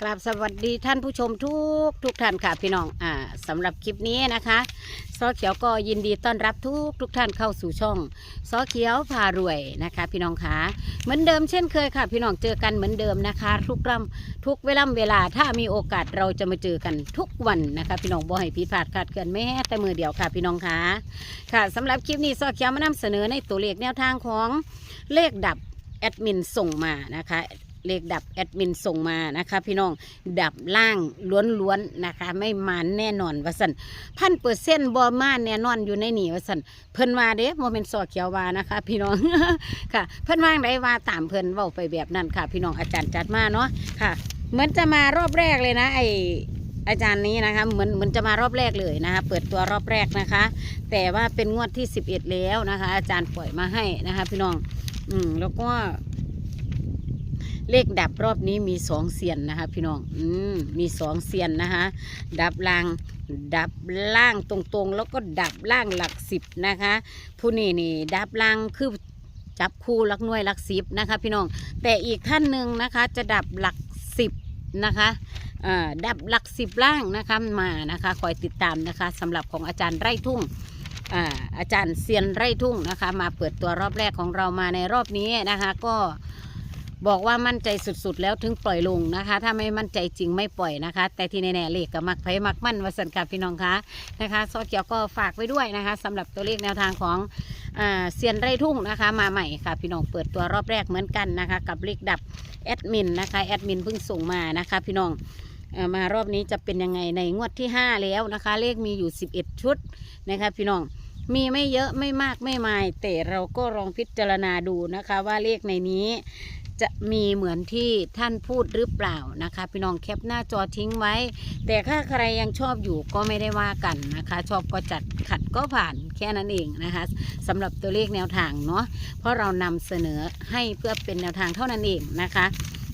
กราบสวัสดีท่านผู้ชมทุกทุกท่านค่ะพี่น้องอ่าสำหรับคลิปนี้นะคะซอเขียวก็ยินดีต้อนรับทุกทุกท่านเข้าสู่ช่องซอเขียวพารวยนะคะ พี่น้องคะเหมือนเดิมเช่นเคยค่ะ พี่น้องเจอกันเหมือนเดิมนะคะ ทุกลำทุกเวลาเวลาถ้ามีโอกาสเราจะมาเจอกันทุกวันนะคะ พี่น้องบ่ให้ผิดพลาดขาดเกินแม้แต่มือเดียวค่ะ พี่น้องคะค่ะสำหรับคลิปนี้ซอเขียวมานำเสนอในตัวเลขแนวทางของเลขดับแอดมินส่งมานะคะ เลขดับแอดมินส่งมานะคะพี่น้องดับล่างล้วนๆนะคะ ไม่มานแน่นอนวสันพันเปอร์เซ็นต์บอมานแน่นอนอยู่ในนี่วสันเพิ่นว่าเด้โมเมนต์สอเขียววานะคะ พี่น้องค่ะ เพิ่นว่าไดว่าตามเพิ่นเว้าไปแบบนั้นค่ะ พี่น้องอาจารย์จัดมาเนาะค่ะ เหมือนจะมารอบแรกเลยนะไออาจารย์นี้นะคะเหมือนเหมือนจะมารอบแรกเลยนะคะ เปิดตัวรอบแรกนะคะ แต่ว่าเป็นงวดที่ 11 แล้วนะคะ อาจารย์ปล่อยมาให้นะคะ พี่น้อง อืมแล้วก็ เลขดับรอบนี้มีสองเสียนนะคะพี่น้องอืมมีสองเสียนนะคะดับล่างดับล่างตรงๆ แล้วก็ดับล่างหลักสิบนะคะ ผู้นี้นี่ดับล่างคือจับคู่ลักน่วยหลักสิบนะคะ พี่น้องแต่อีกท่านหนึ่งนะคะ จะดับหลักสิบนะคะดับหลักสิบล่างนะคะมานะคะคอยติดตามนะคะสำหรับของอาจารย์ไร่ทุ่งอาอาจารย์เซียนไร่ทุ่งนะคะ มาเปิดตัวรอบแรกของเรามาในรอบนี้นะคะ ก็ บอกว่ามั่นใจสุดๆ แล้วถึงปล่อยลงนะคะ ถ้าไม่มั่นใจจริงไม่ปล่อยนะคะ แต่ที่แน่ๆเลขกับมักไผมักมั่นวสันค่ะพี่น้องคะนะคะซอเกียวก็ฝากไว้ด้วยนะคะสำหรับตัวเลขแนวทางของอเซียนไร่ทุ่งนะคะ มาใหม่ค่ะ พี่น้องเปิดตัวรอบแรกเหมือนกันนะคะ กับเลขดับแอดมินนะคะแอดมินเพิ่งส่งมานะคะพี่น้องมารอบนี้จะเป็นยังไงในงวดที่ 5 แล้วนะคะ เลขมีอยู่ 11 ชุดนะคะพี่น้อง มีไม่เยอะไม่มากไม่มาย แต่เราก็ลองพิจารณาดูนะคะว่าเลขในนี้จะมีเหมือนที่ท่านพูดหรือเปล่านะคะ พี่น้องแคปหน้าจอทิ้งไว้ แต่ถ้าใครยังชอบอยู่ก็ไม่ได้ว่ากันนะคะ ชอบก็จัดขัดก็ผ่านแค่นั้นเองนะคะสำหรับตัวเลขแนวทางเนาะเพราะเรานำเสนอให้เพื่อเป็นแนวทางเท่านั้นเองนะคะ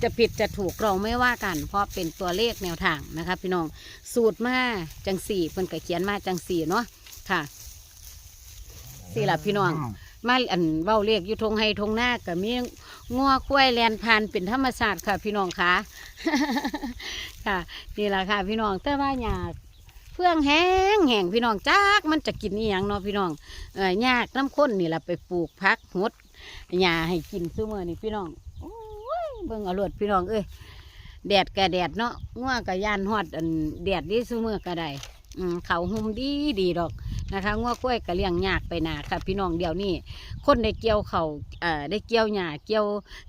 จะผิดจะถูกเราไม่ว่ากัน เพราะเป็นตัวเลขแนวทางนะคะ พี่น้องสูตรมาจังสี่เพิ่นก็เขียนมาจังสี่เนาะค่ะ สี่ละพี่น้อง มาอันเว้าเลขอยู่ทงให้ทงหน้าก็มีงัวควายแลนพานเป็นธรรมชาติค่ะ พี่น้องคะค่ะนี่แหละค่ะ พี่น้องแต่ว่าอยากเฟื่องแห้งแห้งพี่น้องจักมันจะกินนี่ยังเนาะพี่น้องเออยากน้ำข้นนี่แหละไปปลูกพักหดหญ้าให้กินซุมื้อนี่พี่น้องโอ้ยเบิ่งเอารวดพี่น้องเอ้ยแดดกะแดดเนาะงัวกะยานฮอดอันแดดดีซุมื้อก็ได้อืม เขาหุ่มดีดีดอกนะคะงัวกล้วยก็เลี้ยงยากไปหนาค่ะ พี่น้องเดี๋ยวนี้คนได้เกี่ยวเขาเอ่อได้เกี่ยวหญ้าเกี่ยว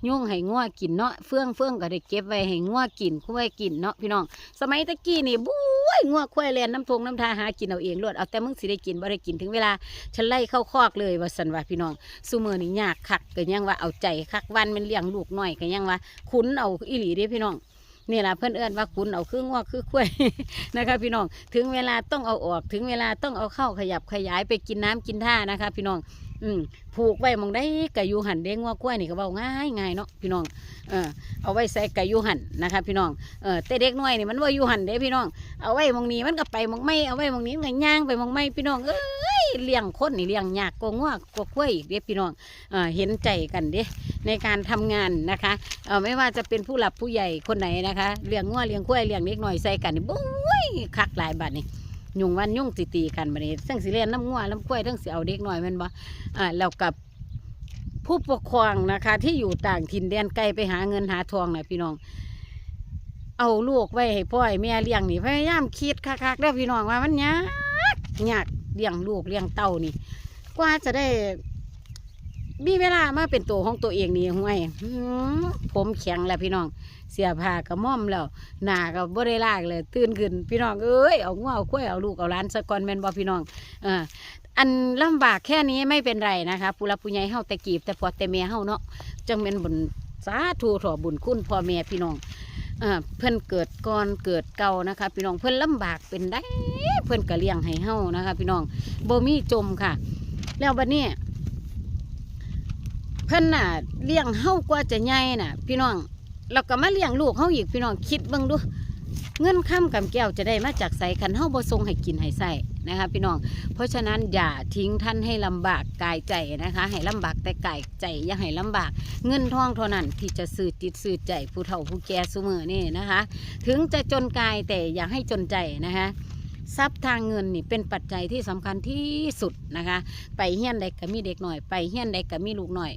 ยุ่งให้งัวกินเนาะเฟื่องเฟื่องก็ได้เก็บไว้ให้งัวกินกล้วยกินเนาะพี่น้อง สมัยตะกี้นี่บุ้ยงัวกล้วยเลียนน้ำทงน้ำทาหากินเอาเองรวดเอาแต่มึงสิได้กินบ่ได้กินถึงเวลาฉันไล่เข้าคอกเลยว่าสันว่าพี่น้องซูเมือนี่ยากคักก็ยังว่าเอาใจคักวันมันเลี้ยงลูกหน้อยก็ยังว่าคุ้นเอาอีหลีเด้พี่น้อง นี่แหละเพื่อนเอื้อนว่าคุ้นเอาคืองัวคือกล้วยนะคะพี่น้องถึงเวลาต้องเอาออกถึงเวลาต้องเอาเข้าขยับขยายไปกินน้ำกินท่านะคะ พี่น้องอืมผูกไว้มองได้ไกะยูหันเด้งว่ากล้วยนี่ก็เบาง่ายง่ายเนาะพี่น้องเออเอาไว้ใส่ไกะยูหันนะคะ พี่น้องเออแต่เด็กน้อยนี่มันว่ายูหันเด้พี่น้องเอาไว้มองนี้มันก็ไปมองไม่เอาไว้มองนี้มันก็ย่างไปมองไม่พี่น้องเอ้ย เลี้ยงคนนี่เลี้ยงยากกว่างัวกว่ากล้วยอีกเด้พี่น้องเออเห็นใจกันเด้ในการทำงานนะคะเออไม่ว่าจะเป็นผู้หลับผู้ใหญ่คนไหนนะคะเลี้ยงงัวเลี้ยงกล้วยเลี้ยงเด็กน้อยใส่กันนี่บุ้ยคักหลายบาทนี่ยุงวันยุ่งตีตีกันบัดนี้ทั้งสิเลียนน้ำงัวน้ำกล้วยทั้งสิเอาเด็กหน่อยแมันบ่อ่าแล้วกับ ผู้ปกครองนะคะที่อยู่ต่างถิ่นแดนไกลไปหาเงินหาทองนะพี่น้อง เอาลูกไว้ให้พ่อให้แม่เลี้ยงนี่พยายามคิดคักๆเด้อพี่น้องว่ามันยากยาก เลี้ยงลูกเลี้ยงเต้านี่ กว่าจะได้มีเวลามาเป็นตัวของตัวเองนี่ห่วยหือผมแข็งแล้วพี่น้อง เสียผ้ากระม่อมแล้วหนาก็บ่ได้ลากเลย ตื่นขึ้นพี่น้องเอ้ยเอางัวเอาควายเอาลูกเอาหลานสะกอนแมนบ่พี่น้องออันลำบากแค่นี้ไม่เป็นไรนะคะผู้รับผู้ใหญ่เฮาแต่กีบแต่พอแต่แม่เฮาเนาะจังเป็นบุญสาธุถอบุญคุณพ่อแม่พี่น้อง ออเพื่อนเกิดก่อนเกิดเก่านะคะ พี่น้องเพื่อนลำบากเป็นได้ เพื่อนกะเลี้ยงให้เฮานะคะ พี่น้องโบมีจมค่ะ แล้วบัดนี้เพื่อนน่ะเลี้ยงเฮากว่าจะใหญ่น่ะ พี่น้องเราก็มาเลี้ยงลูกเฮาอีกพี่น้องคิดเบิ่งดูเงินค้ำกำแก้วจะได้มาจากใสขันเฮาบ่ทรงให้กินให้ใส่ นะคะพี่น้อง เพราะฉะนั้นอย่าทิ้งท่านให้ลำบากกายใจนะคะ ให้ลำบากแต่กายใจอย่าให้ลำบาก เงินทองเท่านั้นที่จะสื่อจิตสื่อใจผู้เฒ่าผู้แก่เสมอนี่นะคะ ถึงจะจนกายแต่อย่าให้จนใจนะคะทรัพย์ทางเงินนี่เป็นปัจจัยที่สำคัญที่สุดนะคะ ไปเฮี้ยนใดก็มีเด็กหน่อย ไปเฮี้ยนใดก็มีลูกหน่อย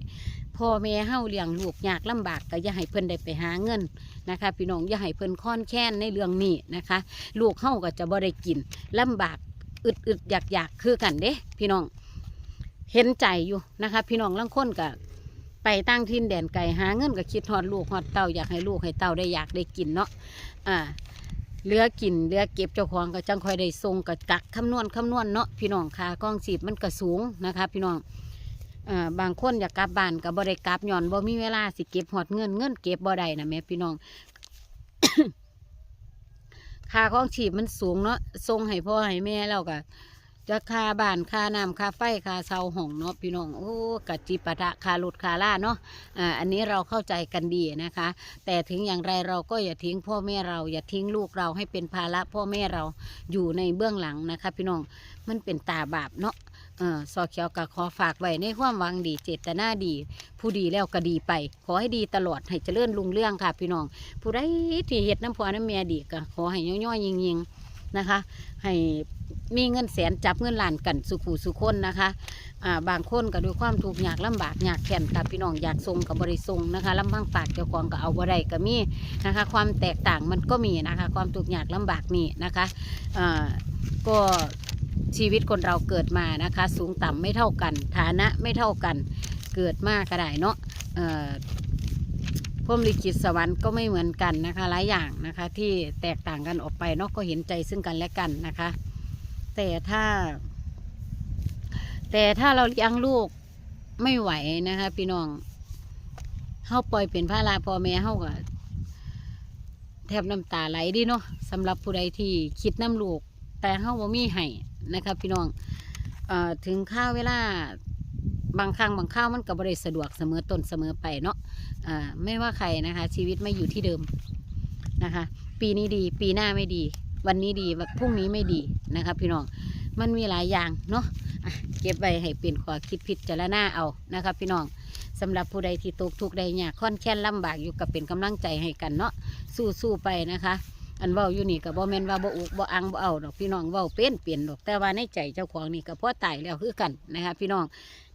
พ่อแม่เฮาเลี้ยงลูกยากลำบากก็อย่าให้เพิ่นได้ไปหาเงินนะคะพี่น้องอย่าให้เพิ่นค้อนแค้นในเรื่องนี้นะคะ ลูกเฮาก็จะบ่ได้กินลำบาก อึดอึดอยากอยากๆคือกันเด้ พี่น้อง เห็นใจอยู่นะคะ พี่น้องลังคนก็ไปตั้งทินแดนไก่หาเงินก็คิดฮอดลูกฮอดเต้าอยากให้ลูกให้เต้าได้อยากได้กินเนาะอ่าเลือกินเลือเก็บเจ้าของก็จังคอยได้ทรงกับกักคำนวณคำนวณเนาะพี่น้องค่ากล้องสีบมันก็สูงนะคะ พี่น้องบางคนอยากกลับบ้านก็บ่ได้กลับย้อนบ่มีเวลาสิเก็บหอดเงินเงินเก็บบ่ได้นะแม่พี่น้อง ค่าของชีพมันสูงเนาะส่งให้พ่อให้แม่แล้วก็จะค่าบ้านค่าน้ำค่าไฟค่าเสาห้องเนาะพี่น้องโอ้กะจิปะทะค่ารถค่าล่าเนาะอ่าอันนี้เราเข้าใจกันดีนะคะ แต่ถึงอย่างไรเราก็อย่าทิ้งพ่อแม่เราอย่าทิ้งลูกเราให้เป็นภาระพ่อแม่เราอยู่ในเบื้องหลังนะคะ พี่น้องมันเป็นตาบาปเนาะ เออซอเขียวกับขอฝากไว้ในความหวังดีเจตนาดี ผู้ดีแล้วก็ดีไป ขอให้ดีตลอดให้เจริญรุ่งเรื่องค่ะ พี่น้อง ผู้ใดที่เฮ็ดน้ำพอน้ำเมียดีก็ขอให้ย่อยๆยิงๆนะคะ ให้มีเงินแสนจับเงินล้านกันสุขูสุคนนะคะอ่าบางคนก็ด้วยความทุกข์ยากลำบากยากแค้นค่ะพี่น้องอยากทรงกับบริทรงนะคะลำพังปากเจ้าของก็เอาบ่ได้ก็มีนะคะ ความแตกต่างมันก็มีนะคะ ความทุกข์ยากลำบากนี่นะคะอ่าก็ ชีวิตคนเราเกิดมานะคะ สูงต่ำไม่เท่ากัน ฐานะไม่เท่ากัน เกิดมากก็ได้เนาะเอ่อพรมลิขิตสวรรค์ก็ไม่เหมือนกันนะคะ หลายอย่างนะคะ ที่แตกต่างกันออกไปเนาะก็เห็นใจซึ่งกันและกันนะคะ แต่ถ้า แต่ถ้าเราเลี้ยงลูกไม่ไหวนะคะพี่น้องเฮาปล่อยเป็นพระลาพ่อแม่เฮาก็แทบน้ำตาไหลดิเนาะสำหรับผู้ใดที่คิดน้ำลูก แต่เฮาบ่มีให้ นะครับพี่น้องอถึงข้าวเวลาบางครั้งบางข้าวมันก็บ่ได้สะดวกเสมอต้นเสมอไปเนาะไม่ว่าใครนะคะ ชีวิตไม่อยู่ที่เดิมนะคะ ปีนี้ดี ปีหน้าไม่ดี วันนี้ดีพรุ่งนี้ไม่ดีนะคะพี่น้องมันมีหลายอย่างเนาะะเก็บไว้ให้เป็นข้อคิดพิจารณาเอานะคะพี่น้องสำหรับผู้ใดที่ตกทุกข์ใดยากค่อนแค้นลำบากอยู่กับเป็นกำลังใจให้กันเนาะสู้ๆไปนะคะ อันเว้าอยู่นี่ก็บ่แม่นว่าบ่อุกบ่อังบ่เอาดอกพี่น้องเว้าเป็นเปลี่ยนดอกแต่ว่าในใจเจ้าของนี่ก็พอตายแล้วคือกันนะคะพี่น้อง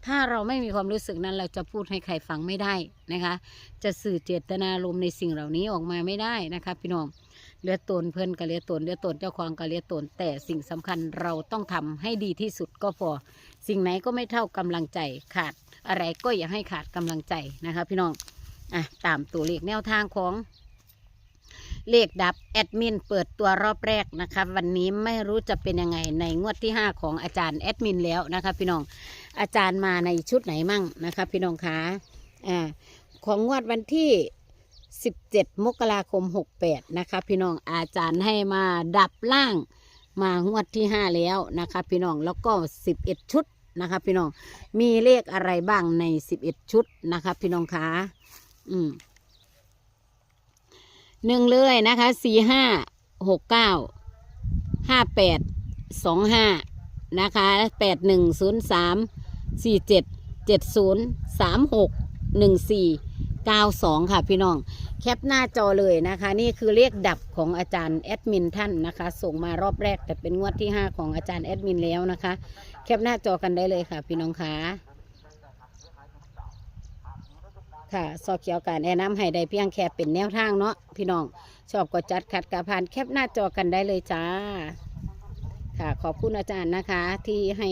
ถ้าเราไม่มีความรู้สึกนั้นเราจะพูดให้ใครฟังไม่ได้นะคะ จะสื่อเจตนารมณ์ในสิ่งเหล่านี้ออกมาไม่ได้นะคะพี่น้องเลือตนเพิ่นก็เลือตนเลือตนเจ้าของก็เลือตนแต่สิ่งสำคัญเราต้องทำให้ดีที่สุดก็พอ สิ่งไหนก็ไม่เท่ากำลังใจขาดอะไรก็อย่าให้ขาดกำลังใจนะคะพี่น้องอะตามตัวเลขแนวทางของ เลขดับแอดมินเปิดตัวรอบแรกนะคะวันนี้ไม่รู้จะเป็นยังไงในงวดที่ 5 ของอาจารย์แอดมินแล้วนะคะพี่น้องอาจารย์มาในชุดไหนมั่งนะคะพี่น้องคะอ่าของงวดวันที่ 17 มกราคม 68 นะคะพี่น้องอาจารย์ให้มาดับล่างมางวดที่ 5 แล้วนะคะพี่น้องแล้วก็ 11 ชุดนะคะพี่น้องมีเลขอะไรบ้างใน 11 ชุดนะคะพี่น้องคะอืม หนึ่งเลยนะคะสี่ห้าหกเก้าห้าแปดสองห้านะคะแปดหนึ่งศูนย์สามสี่เจ็ดเจ็ดศูนย์สามหกหนึ่งสี่เก้าสองค่ะพี่น้อง แคปหน้าจอเลยนะคะ นี่คือเลขดับของอาจารย์แอดมินท่านนะคะ ส่งมารอบแรกแต่เป็นงวดที่5ของอาจารย์แอดมินแล้วนะคะ แคปหน้าจอกันได้เลยค่ะพี่น้องคะ ค่ะซอเขียวการแนะนำให้ได้เพียงแค่เป็นแนวทางเนาะพี่น้อง ชอบก็จัดขัดกระพานแคปหน้าจอกันได้เลยจ้า ค่ะขอบคุณอาจารย์นะคะ ที่ให้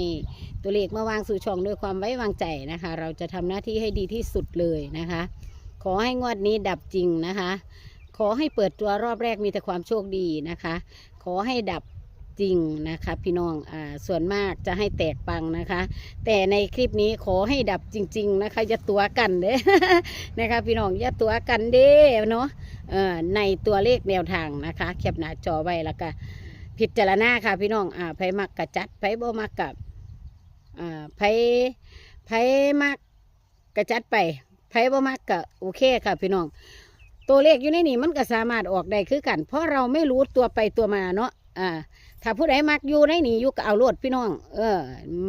ตัวเลขมาวางสู่ช่องด้วยความไว้วางใจนะคะ เราจะทำหน้าที่ให้ดีที่สุดเลยนะคะ ขอให้งวดนี้ดับจริงนะคะ ขอให้เปิดตัวรอบแรกมีแต่ความโชคดีนะคะ ขอให้ดับ จริงนะคะพี่น้องอ่าส่วนมากจะให้แตกปังนะคะ แต่ในคลิปนี้ขอให้ดับจริง ๆ นะคะอย่าตัวกันเด้ นะคะพี่น้องอย่าตัวกันเด้เนาะเอ่อในตัวเลขแนวทางนะคะแคปหน้าจอไว้แล้วก็พิจารณาค่ะพี่น้องอ่าไผมักกะจัดไผบ่มักกับอ่าไผไผมักกะจัดไปไผบ่มักกะโอเคค่ะพี่น้องตัวเลขอยู่ในนี่มันก็สามารถออกได้คือกัน เพราะเราไม่รู้ตัวไปตัวมาเนาะอ่า ถ้าผู้ใดมักอยู่ในนี่อยู่ก็เอาโลดพี่น้อง เออ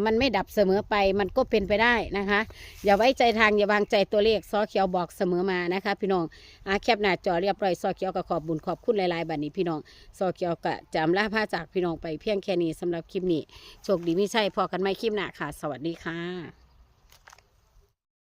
มันไม่ดับเสมอไป มันก็เป็นไปได้นะคะ อย่าไว้ใจทางอย่าวางใจตัวเลขซอเขียวบอกเสมอมานะคะ พี่น้องอาแคบหน้าจอเรียบร้อยซอเขียวก็ขอบบุญขอบคุณหลายๆบัดนี้พี่น้องซอเขียวก็จำลาผ้าจากพี่น้องไปเพียงแค่นี้สำหรับคลิปนี้โชคดีไม่ใช่พอกันไหมคลิปหน้าค่ะ สวัสดีค่ะ